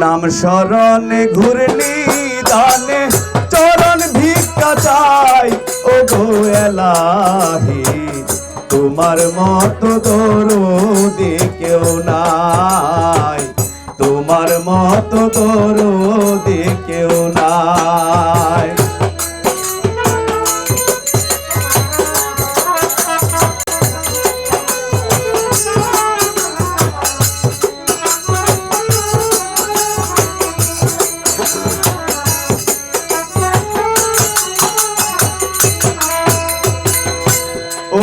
নাম স্মরণে ঘুরনি দানে চরণ ভিক্ষা চাই। ও গো এলাহি, তোমার মত দরদি কেউ নাই। তোমার মত দরদি কেউ নাই।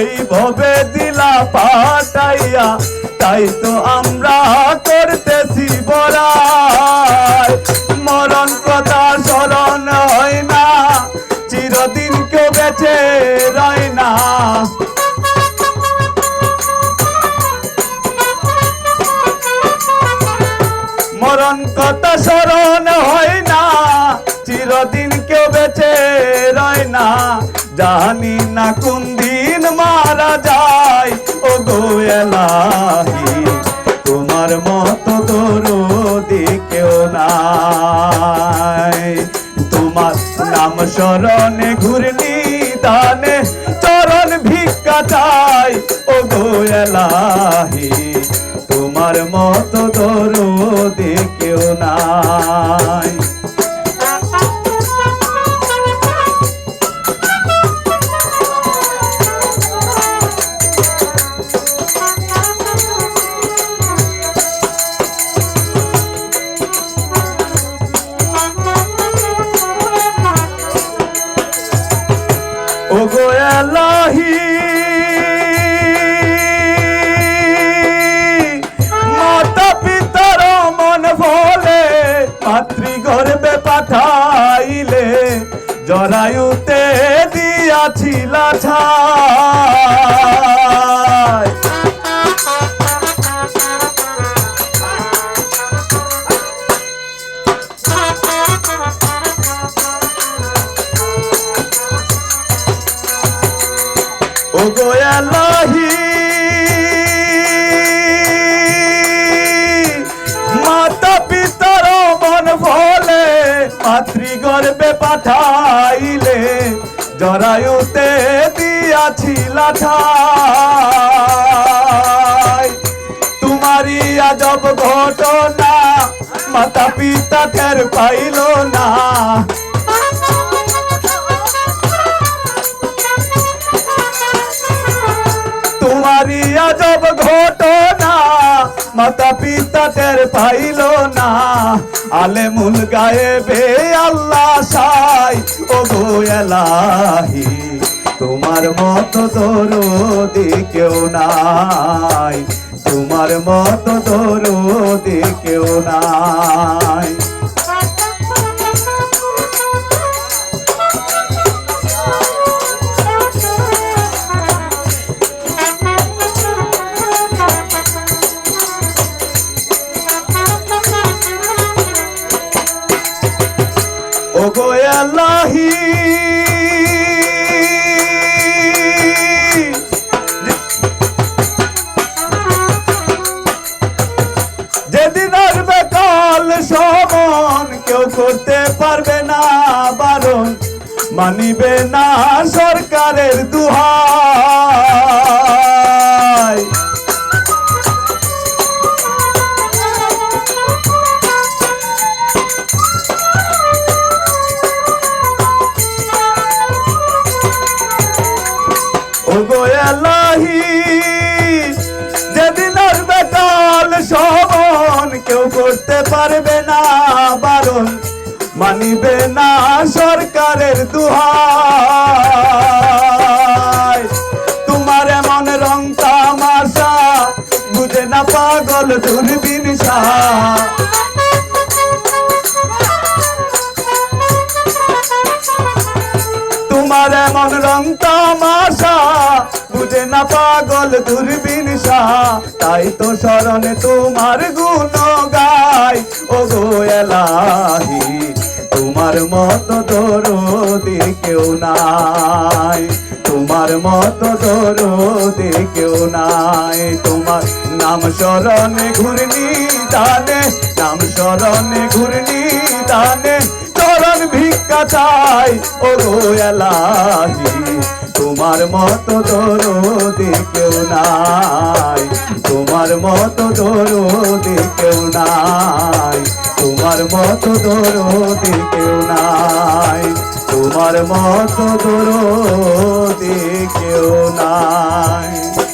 এই ভবে দিলা পাঠাইয়া, তাই তো আমরা করতেছি বড়াই। মরণ কথা স্মরণ হয় না, চিরদিন কেউ বেঁচে রয় না। মরণ কথা স্মরণ হয় না, চিরদিন কেউ বেঁচে রয় না। জানি না কোন এলাহি, তোমার মতো দরদি কেউ নাই। তোমার নাম স্মরণে ঘুরনি দানে, চরণ ভিক্ষা চাই ও গো এলাহি, তোমার মতো দরদি কেউ নাই। আল্লাহি মাতা পিতার মন ভোলে মাতৃ গর্বে পাঠাইলে জরায়ুতে দিয়াছিলা ছাই। গর্বে পাঠাইলে, জরায়ুতে দিয়াছিল ঠাই তোমারই আজব ঘটনা মাতা পিতা টের পাইল না। তোমারই আজব মাতা পিতা টের পাইল না। আলে মুল গায়ে বে আল্লাহ সাই। ও গো এলাহি, তোমার মত দরদি কেউ নাই। তোমার মত দরদি কেউ নাই। করতে পারবে না বারণ, মানিবে না সরকারের দুহাই। ও গো আল্লাহি যেদিন আসবে কাল শোভন কেউ করতে পারবে না বারণ মানিবে না সরকারের দুহাই। তোমার এমন রং তামাশা, বুঝে না পাগল দূরবীন তোমার এমন রং তামাশা, বুঝে না পাগল দূরবীন শাহ তাই তো স্মরণে তোমার গুণ গাই ও গো এলাহি তোমার মতো দরদি কেউ নাই। তোমার মতো দরদি কেউ নাই। তোমার নাম স্মরণে ঘূর্ণি দানে নাম স্মরণে ঘূর্ণি দানে চরণ ভিক্ষা চাই ও এলাহি, তোমার মতো দরদি কেউ নাই। তোমার মতো দরদি কেউ নাই। তোমার মত দরদি কেউ নাই। তোমার মত দরদি কেউ নাই।